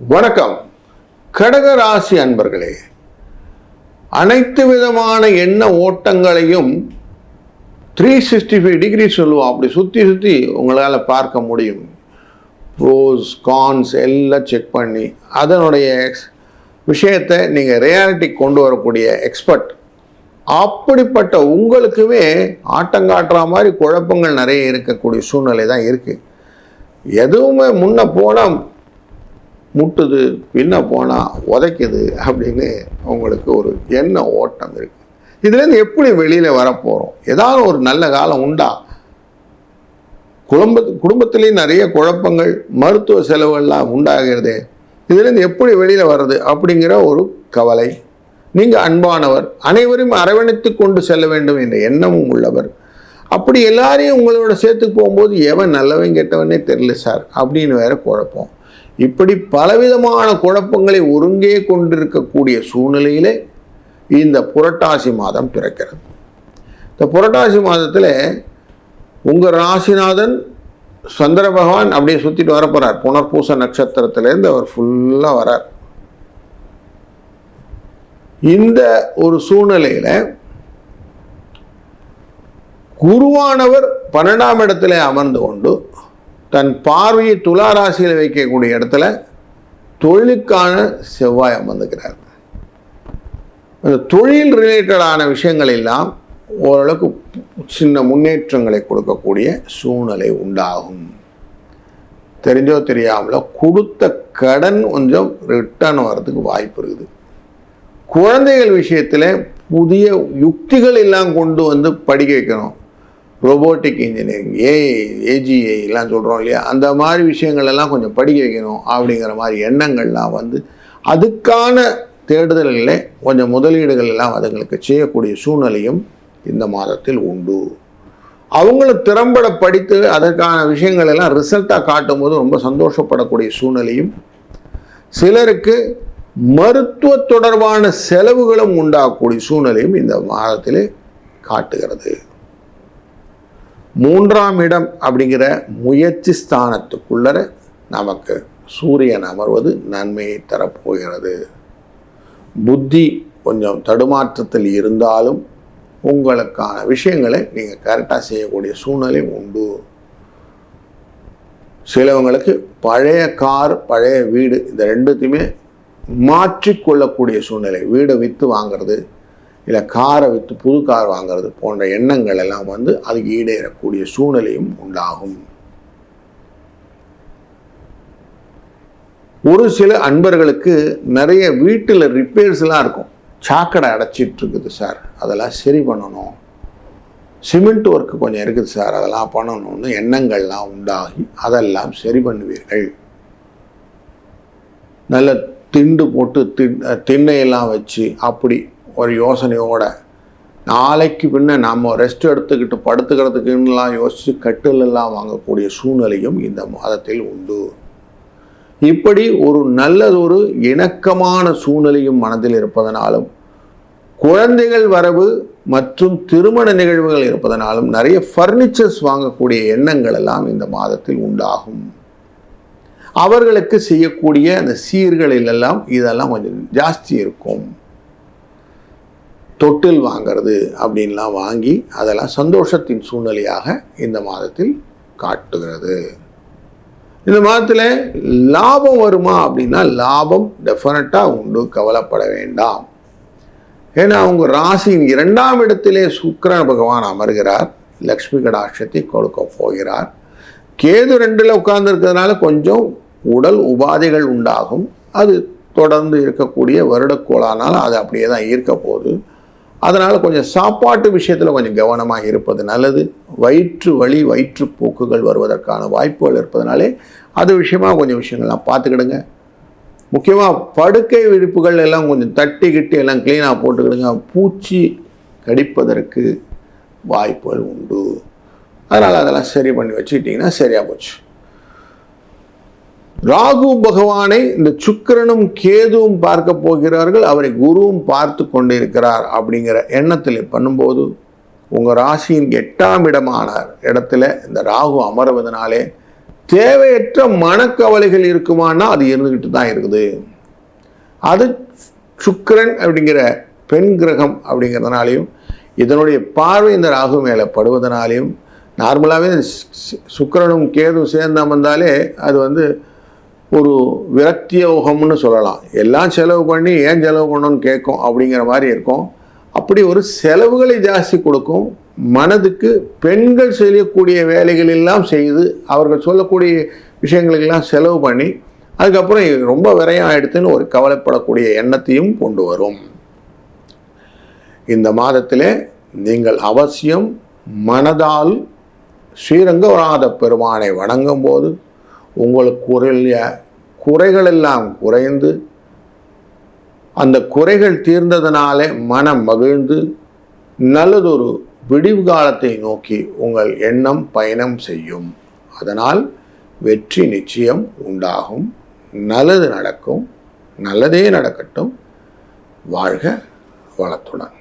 வணக்கம். கடக ராசி அன்பர்களே அனைத்து விதமான எண்ண ஓட்டங்களையும் த்ரீ சிக்ஸ்டி ஃபைவ் டிகிரி சொல்லுவோம் அப்படி சுற்றி சுற்றி உங்களால் பார்க்க முடியும். ப்ரோஸ் கான்ஸ் எல்லாம் செக் பண்ணி அதனுடைய விஷயத்தை நீங்கள் ரியாலிட்டி கொண்டு வரக்கூடிய எக்ஸ்பர்ட் அப்படிப்பட்ட உங்களுக்குமே ஆட்டங்காட்டுற மாதிரி குழப்பங்கள் நிறைய இருக்கக்கூடிய சூழ்நிலை தான் இருக்குது எதுவுமே முன்ன போனால் முட்டுது பின்ன போனால் உதைக்குது அப்படின்னு அவங்களுக்கு ஒரு எண்ண ஓட்டம் இருக்குது இதுலேருந்து எப்படி வெளியில் வரப்போகிறோம் ஏதாவது ஒரு நல்ல காலம் உண்டா? குடும்ப குடும்பத்துலேயும் நிறைய குழப்பங்கள் மருத்துவ செலவுகள்லாம் உண்டாகிறது இதுலேருந்து எப்படி வெளியில் வர்றது அப்படிங்கிற ஒரு கவலை. நீங்கள் அன்பானவர் அனைவரையும் அரவணைத்து கொண்டு செல்ல வேண்டும் என்ற எண்ணமும் உள்ளவர். அப்படி எல்லாரையும் உங்களோட சேர்த்து போகும்போது எவன் நல்லவன் கெட்டவனே தெரியல சார் அப்படின்னு வேற குழப்பம். இப்படி பலவிதமான குழப்பங்களை ஒருங்கே கொண்டிருக்கக்கூடிய சூழ்நிலையிலே இந்த புரட்டாசி மாதம் பிறக்கிறது. இந்த புரட்டாசி மாதத்தில் உங்கள் ராசிநாதன் சந்திர பகவான் அப்படியே சுற்றிட்டு வரப்போகிறார் புனர்பூச நட்சத்திரத்திலேருந்து அவர் ஃபுல்லாக வரார். இந்த ஒரு சூழ்நிலையில் குருவானவர் பன்னெண்டாம் இடத்துல அமர்ந்து கொண்டு தன் பார்வையை துலா ராசியில் வைக்கக்கூடிய இடத்துல தொழிலுக்கான செவ்வாய் அமர்ந்துக்கிறார். அந்த தொழில் ரிலேட்டடான விஷயங்கள் எல்லாம் ஓரளவுக்கு சின்ன முன்னேற்றங்களை கொடுக்கக்கூடிய சூழ்நிலை உண்டாகும். தெரிஞ்சோ தெரியாமலோ கொடுத்த கடன் கொஞ்சம் ரிட்டர்ன் வர்றதுக்கு வாய்ப்பு இருக்குது. குழந்தைகள் விஷயத்தில் புதிய யுக்திகள் எல்லாம் கொண்டு வந்து படிக்க வைக்கணும். ரோபோட்டிக் இன்ஜினியரிங் ஏஐ ஏஜிஐலாம் சொல்கிறோம் இல்லையா? அந்த மாதிரி விஷயங்களெல்லாம் கொஞ்சம் படிக்க வைக்கணும் அப்படிங்கிற மாதிரி எண்ணங்கள்லாம் வந்து அதுக்கான தேடுதல்களை கொஞ்சம் முதலீடுகள் எல்லாம் அதுங்களுக்கு செய்யக்கூடிய சூழ்நிலையும் இந்த மாதத்தில் உண்டு. அவங்களும் திறம்பட படித்து அதற்கான விஷயங்கள் எல்லாம் ரிசல்ட்டாக காட்டும்போது ரொம்ப சந்தோஷப்படக்கூடிய சூழ்நிலையும் சிலருக்கு மருத்துவ தொடர்பான செலவுகளும் உண்டாகக்கூடிய சூழ்நிலையும் இந்த மாதத்திலே காட்டுகிறது. மூன்றாம் இடம் அப்படிங்கிற முயற்சி ஸ்தானத்துக்குள்ளர நமக்கு சூரியன் அமர்வது நன்மையை தரப்போகிறது. புத்தி கொஞ்சம் தடுமாற்றத்தில் இருந்தாலும் உங்களுக்கான விஷயங்களை நீங்கள் கரெக்டாக செய்யக்கூடிய சூழ்நிலை உண்டு. சிலவங்களுக்கு பழைய கார் பழைய வீடு இந்த ரெண்டுத்தையுமே மாற்றிக்கொள்ளக்கூடிய சூழ்நிலை. வீடை விற்று வாங்குறது இல்லை காரை விற்று புது கார் வாங்குறது போன்ற எண்ணங்கள் எல்லாம் வந்து அதுக்கு ஈடேறக்கூடிய சூழ்நிலையும் உண்டாகும். ஒரு சில அன்பர்களுக்கு நிறைய வீட்டில் ரிப்பேர்ஸ்லாம் இருக்கும். சாக்கடை அடைச்சிட்டு இருக்குது சார் அதெல்லாம் சரி பண்ணணும். சிமெண்ட் ஒர்க்கு கொஞ்சம் இருக்குது சார் அதெல்லாம் பண்ணணும்னு எண்ணங்கள்லாம் உண்டாகி அதெல்லாம் சரி பண்ணுவீர்கள். நல்ல திண்டு போட்டு தின் திண்ணையெல்லாம் வச்சு அப்படி ஒரு யோசனையோட. நாளைக்கு பின்ன நம்ம ரெஸ்ட் எடுத்துக்கிட்டு படுத்துக்கிறதுக்குன்னெலாம் யோசித்து கட்டிலெல்லாம் வாங்கக்கூடிய சூழ்நிலையும் இந்த மாதத்தில் உண்டு. இப்படி ஒரு நல்லதொரு இணக்கமான சூழ்நிலையும் மனதில் இருப்பதனாலும் குழந்தைகள் வரவு மற்றும் திருமண நிகழ்வுகள் இருப்பதனாலும் நிறைய ஃபர்னிச்சர்ஸ் வாங்கக்கூடிய எண்ணங்கள் எல்லாம் இந்த மாதத்தில் உண்டாகும். அவர்களுக்கு செய்யக்கூடிய அந்த சீர்களிலெல்லாம் இதெல்லாம் கொஞ்சம் ஜாஸ்தி இருக்கும். தொட்டில் வாங்கிறது அப்படின்லாம் வாங்கி அதெல்லாம் சந்தோஷத்தின் சூழ்நிலையாக இந்த மாதத்தில் காட்டுகிறது. இந்த மாதத்தில் லாபம் வருமா அப்படின்னா லாபம் டெஃபினட்டாக உண்டு கவலைப்பட வேண்டாம். ஏன்னா அவங்க ராசியின் இரண்டாம் இடத்திலே சுக்கிர பகவான் அமர்கிறார் லக்ஷ்மி கடாட்சத்தை கொடுக்க போகிறார். கேது ரெண்டில் உட்கார்ந்துருக்கிறதுனால கொஞ்சம் உடல் உபாதைகள் உண்டாகும். அது தொடர்ந்து இருக்கக்கூடிய வருடக்கோளானால் அது அப்படியே தான் இருக்க போகுது. அதனால் கொஞ்சம் சாப்பாட்டு விஷயத்தில் கொஞ்சம் கவனமாக இருப்பது நல்லது. வயிற்று வழி வயிற்றுப்போக்குகள் வருவதற்கான வாய்ப்புகள் இருப்பதனாலே அது விஷயமா கொஞ்சம் விஷயங்கள்லாம் பார்த்துக்கிடுங்க. முக்கியமாக படுக்கை விரிப்புகள் எல்லாம் கொஞ்சம் தட்டி கிட்டி எல்லாம் க்ளீனாக போட்டுக்கிடுங்க. பூச்சி கடிப்பதற்கு வாய்ப்புகள் உண்டு. அதனால் அதெல்லாம் சரி பண்ணி வச்சுக்கிட்டிங்கன்னா சரியாக போச்சு. ராகு பகவானை இந்த சுக்கரனும் கேதுவும் பார்க்க போகிறார்கள். அவரை குருவும் பார்த்து கொண்டிருக்கிறார் அப்படிங்கிற எண்ணத்தில் பண்ணும்போது உங்கள் ராசியின் எட்டாம் இடமான இடத்துல இந்த ராகு அமர்வதனாலே தேவையற்ற மனக்கவலைகள் இருக்குமானா அது இருந்துக்கிட்டு தான் இருக்குது. அது சுக்கிரன் அப்படிங்கிற பெண் கிரகம் அப்படிங்கிறதுனாலையும் இதனுடைய பார்வை இந்த ராகு மேலே படுவதனாலையும் நார்மலாகவே சுக்கிரனும் கேதும் சேர்ந்து அமர்ந்தாலே அது வந்து ஒரு விரக்திய யோகம்னு சொல்லலாம். எல்லாம் செலவு பண்ணி ஏன் செலவு பண்ணணும்னு கேட்கும் அப்படிங்கிற மாதிரி இருக்கும். அப்படி ஒரு செலவுகளை ஜாஸ்தி கொடுக்கும். மனதுக்கு பெண்கள் செய்யக்கூடிய வேலைகள் எல்லாம் செய்து அவர்கள் சொல்லக்கூடிய விஷயங்களுக்கெல்லாம் செலவு பண்ணி அதுக்கப்புறம் ரொம்ப விரையம் ஆயிடுத்துன்னு ஒரு கவலைப்படக்கூடிய எண்ணத்தையும் கொண்டு வரும். இந்த மாதத்திலே நீங்கள் அவசியம் மனதால் ஸ்ரீரங்கநாத பெருமானை வணங்கும் போது உங்களுக்கு குறைய குறைகளெல்லாம் குறைந்து அந்த குறைகள் தீர்ந்ததனாலே மனம் மகிழ்ந்து நல்லதொரு விடிவு காலத்தை நோக்கி உங்கள் எண்ணம் பயணம் செய்யும். அதனால் வெற்றி நிச்சயம் உண்டாகும். நல்லது நடக்கும். நல்லதே நடக்கட்டும். வாழ்க வளத்துடன்.